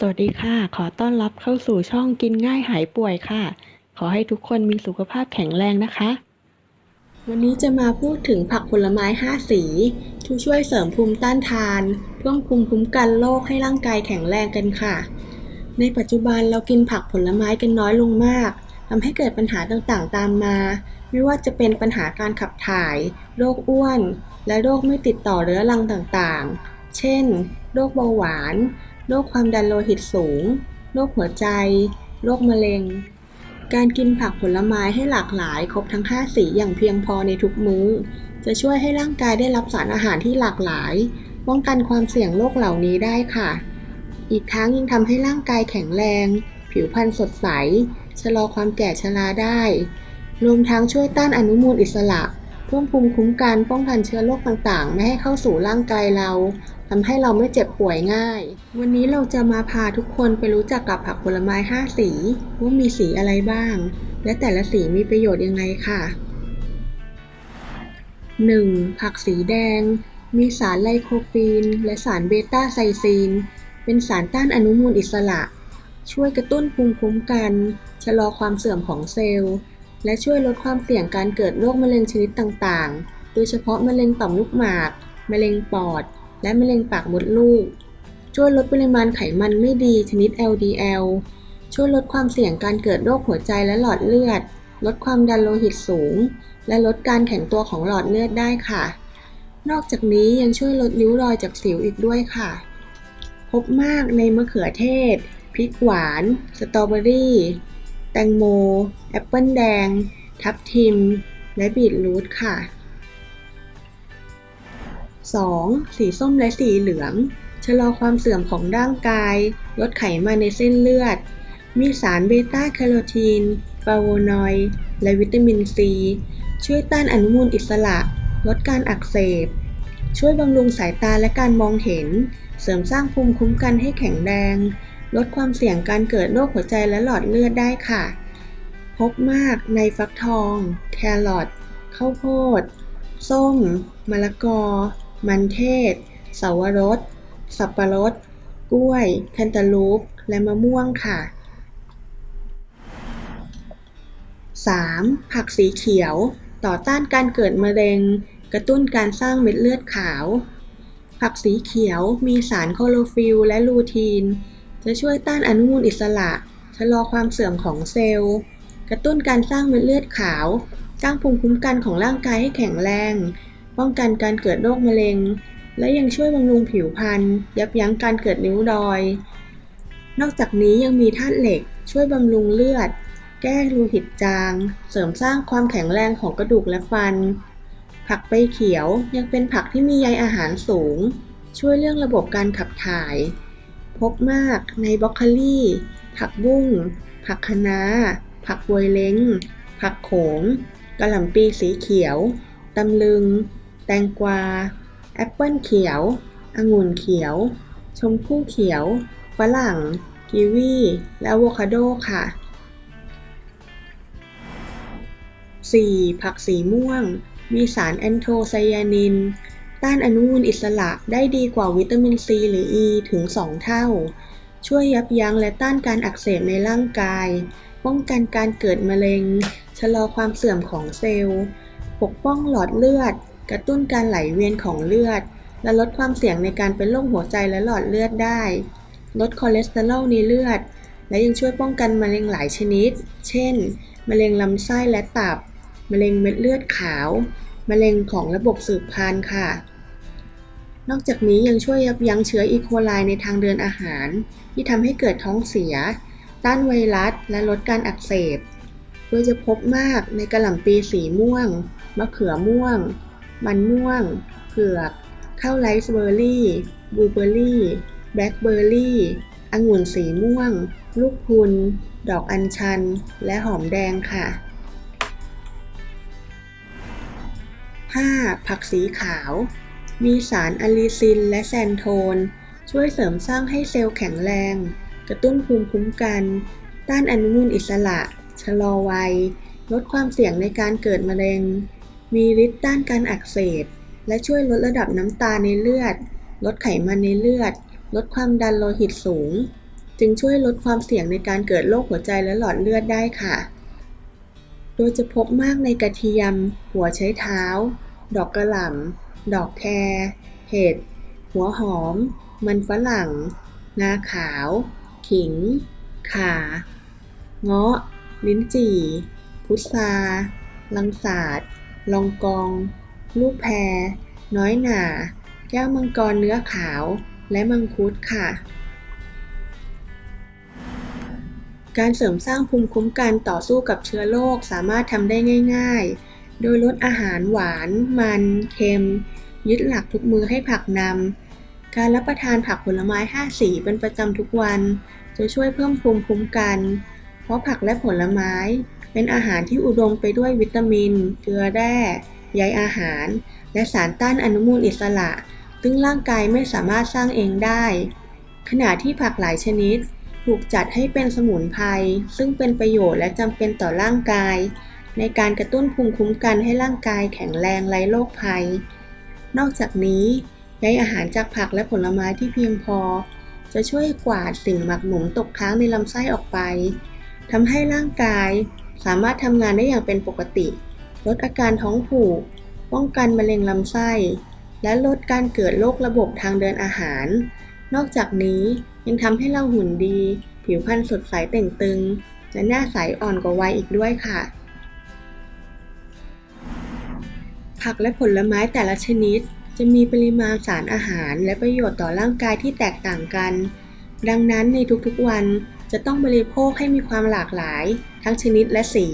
สวัสดีค่ะ ขอต้อนรับเข้าสู่ช่องกินง่ายหายป่วยค่ะ ขอให้ทุกคนมีสุขภาพแข็งแรงนะคะ วันนี้จะมาพูดถึงผักผลไม้ 5 สีที่ช่วยเสริมภูมิต้านทาน เพิ่มภูมิคุ้มกันโรคให้ร่างกายแข็งแรงกันค่ะ ในปัจจุบันเรากินผักผลไม้กันน้อยลงมากทำให้เกิดปัญหาต่างๆ ตามมา ไม่ว่าจะเป็นปัญหาการขับถ่าย โรคอ้วน และโรคไม่ติดต่อเรื้อรังต่างๆ เช่น โรคเบาหวาน โรคความดันโลหิตสูง โรคหัวใจ โรคมะเร็ง การกินผักผลไม้ให้หลากหลาย ครบทั้ง 5 สีอย่างเพียงพอในทุกมื้อ จะช่วยให้ร่างกายได้รับสารอาหารที่หลากหลาย ป้องกันความเสี่ยงโรคเหล่านี้ได้ค่ะ อีกทั้งยังทำให้ร่างกายแข็งแรง ผิวพรรณสดใส ชะลอความแก่ชราได้ รวมทั้งช่วยต้านอนุมูลอิสระ พิ่มภูมิคุ้มกันป้องกันเชื้อโรคต่างๆ ไม่ให้เข้าสู่ร่างกายเราทำให้เราไม่เจ็บป่วยง่าย วันนี้เราจะมาพาทุกคนไปรู้จักกับผักผลไม้ 5 สีว่ามีสีอะไรบ้าง และแต่ละสีมีประโยชน์ยังไงค่ะ 1. ผักสีแดง มีสารไลโคปีน และสารเบต้าไซซีน เป็นสารต้านอนุมูลอิสระ ช่วยกระตุ้นภูมิคุ้มกัน ชะลอความเสื่อมของเซลล์ และช่วยลดความเสี่ยงการเกิดโรคมะเร็งชนิดต่างๆ โดยเฉพาะมะเร็งต่อมลูกหมาก มะเร็งปอด และมะเร็งปากมดลูก ช่วยลดปริมาณไขมันไม่ดีชนิด LDL ช่วยลดความเสี่ยงการเกิดโรคหัวใจและหลอดเลือด ลดความดันโลหิตสูง และลดการแข็งตัวของหลอดเลือดได้ค่ะ นอกจากนี้ยังช่วยลดริ้วรอยจากสิวอีกด้วยค่ะ พบมากในมะเขือเทศ พริกหวาน สตรอเบอรี่ แตงโม แอปเปิลแดง ทับทิม และบีทรูทค่ะ 2. สีส้มและสีเหลือง ชะลอความเสื่อมของร่างกาย ลดไขมันในเส้นเลือด มีสารเบต้าแคโรทีนฟลาโวนอยด์และวิตามินซี ช่วยต้านอนุมูลอิสระ ลดการอักเสบ ช่วยบำรุงสายตาและการมองเห็น เสริมสร้างภูมิคุ้มกันให้แข็งแรง ลดความเสี่ยงการเกิดโรคหัวใจและหลอดเลือดได้ค่ะ พบมากในฟักทอง แครอทข้าวโพด ส้ม มะละกอ มันเทศสาวรส สับปะรด กล้วย แคนตาลูป และมะม่วงค่ะ 3. ผักสีเขียว ต่อต้านการเกิดมะเร็ง กระตุ้นการสร้างเม็ดเลือดขาว ผักสีเขียวมีสารโคโรฟิลและลูทีน จะช่วยต้านอนุมูลอิสระ ชะลอความเสื่อมของเซลล์ กระตุ้นการสร้างเม็ดเลือดขาว สร้างภูมิคุ้มกันของร่างกายให้แข็งแรง ป้องกันการเกิดโรคมะเร็ง และยังช่วยบำรุงผิวพรรณ ยับยั้งการเกิดริ้วรอย นอกจากนี้ยังมีธาตุเหล็ก ช่วยบำรุงเลือด แก้โลหิตจาง เสริมสร้างความแข็งแรงของกระดูกและฟัน ผักใบเขียวยังเป็นผักที่มีใยอาหารสูง ช่วยเรื่องระบบการขับถ่าย พบมากในบรอกโคลีผักบุ้ง ผักคะน้า ผักบวยเล้ง ผักโขงกะหล่ำปีสีเขียว ตำลึง แตงกวา แอปเปิ้ลเขียว องุ่นเขียว ชมพู่เขียว ฝรั่งกีวีและอะโวคาโดค่ะ 4. ผักสีม่วง มีสารแอนโทไซยานิน ต้านอนุมูลอิสระได้ดีกว่าวิตามินซีหรืออ e ีถึง 2 เท่า ช่วยยับยั้งและต้านการอักเสบในร่างกาย ป้องกันการเกิดมะเร็ง ชะลอความเสื่อมของเซลล์ ปกป้องหลอดเลือด กระตุ้นการไหลเวียนของเลือด และลดความเสี่ยงในการเป็นโรคหัวใจและหลอดเลือดได้ ลดคอเลสเตอรอลในเลือด และยังช่วยป้องกันมะเร็งหลายชนิด เช่น มะเร็งลำไส้และตับ มะเร็งเม็ดเลือดขาวมะเร็งของระบบสืบพันธุ์ค่ะ นอกจากนี้ยังช่วยยับยั้งเชื้ออีโคไลในทางเดินอาหาร ที่ทำให้เกิดท้องเสีย ต้านไวรัส และลดการอักเสบ โดยจะพบมากในกระหล่ำปีสีม่วง มะเขือม่วง มันม่วง เผือก ข้าวไรซ์เบอร์รี่ บลูเบอร์รี่ แบล็คเบอร์รี่ องุ่นสีม่วง ลูกพุน ดอกอัญชัน และหอมแดงค่ะ 5. ผักสีขาว มีสารอะลีซินและแซนโทน ช่วยเสริมสร้างให้เซลล์แข็งแรง กระตุ้นภูมิคุ้มกัน ต้านอนุมูลอิสระ ชะลอวัย ลดความเสี่ยงในการเกิดมะเร็ง มีฤทธิ์ต้านการอักเสบ และช่วยลดระดับน้ำตาลในเลือด ลดไขมันในเลือด ลดความดันโลหิตสูง จึงช่วยลดความเสี่ยงในการเกิดโรคหัวใจและหลอดเลือดได้ค่ะ โดยจะพบมากในกระเทียม หัวไชเท้า ดอกกระหล่ำ ดอกแครเห็ด หัวหอม มันฝรั่งงาขาว ขิง ข่า เงาะ ลิ้นจี่ พุทราลังสาดลองกอง ลูกแพร น้อยหนา แก้วมังกรเนื้อขาว และมังคุดค่ะ การเสริมสร้างภูมิคุ้มกันต่อสู้กับเชื้อโรคสามารถทำได้ง่าย ๆ โดยลดอาหารหวาน มัน เค็ม ยึดหลักทุกมือให้ผักนำ การรับประทานผักผลไม้ 5 สีเป็นประจำทุกวัน จะช่วยเพิ่มภูมิคุ้มกัน เพราะผักและผลไม้ เป็นอาหารที่อุดมไปด้วยวิตามิน เกลือแร่ใยอาหาร และสารต้านอนุมูลอิสระ ซึ่งร่างกายไม่สามารถสร้างเองได้ ขณะที่ผักหลายชนิด ถูกจัดให้เป็นสมุนไพรซึ่งเป็นประโยชน์และจำเป็นต่อร่างกาย ในการกระตุ้นภูมิคุ้มกันให้ร่างกายแข็งแรงไร้โรคภัย นอกจากนี้ใยอาหารจากผักและผลไม้ที่เพียงพอ จะช่วยกวาดสิ่งหมักหมมตกค้างในลำไส้ออกไปทำให้ร่างกายสามารถทำงานได้อย่างเป็นปกติ ลดอาการท้องผูก ป้องกันมะเร็งลำไส้ และลดการเกิดโรคระบบทางเดินอาหาร นอกจากนี้ยังทำให้เราหุ่นดี ผิวพรรณสดใสเต่งตึง และหน้าใสอ่อนกว่าวัยอีกด้วยค่ะ ผักและผลไม้แต่ละชนิด จะมีปริมาณสารอาหารและประโยชน์ต่อร่างกายที่แตกต่างกัน ดังนั้นในทุกๆวันจะต้องบริโภคให้มีความหลากหลาย ทั้งชนิดและสี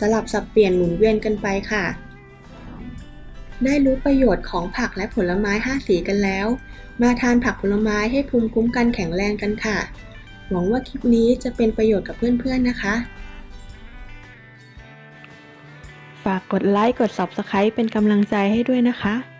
สลับสับเปลี่ยนหมุนเวียนกันไปค่ะ ได้รู้ประโยชน์ของผักและผลไม้ 5 สีกันแล้ว มาทานผักผลไม้ให้ภูมิคุ้มกันแข็งแรงกันค่ะ หวังว่าคลิปนี้จะเป็นประโยชน์กับเพื่อนๆนะคะ ฝากกดไลค์กด Subscribe เป็นกำลังใจให้ด้วยนะคะ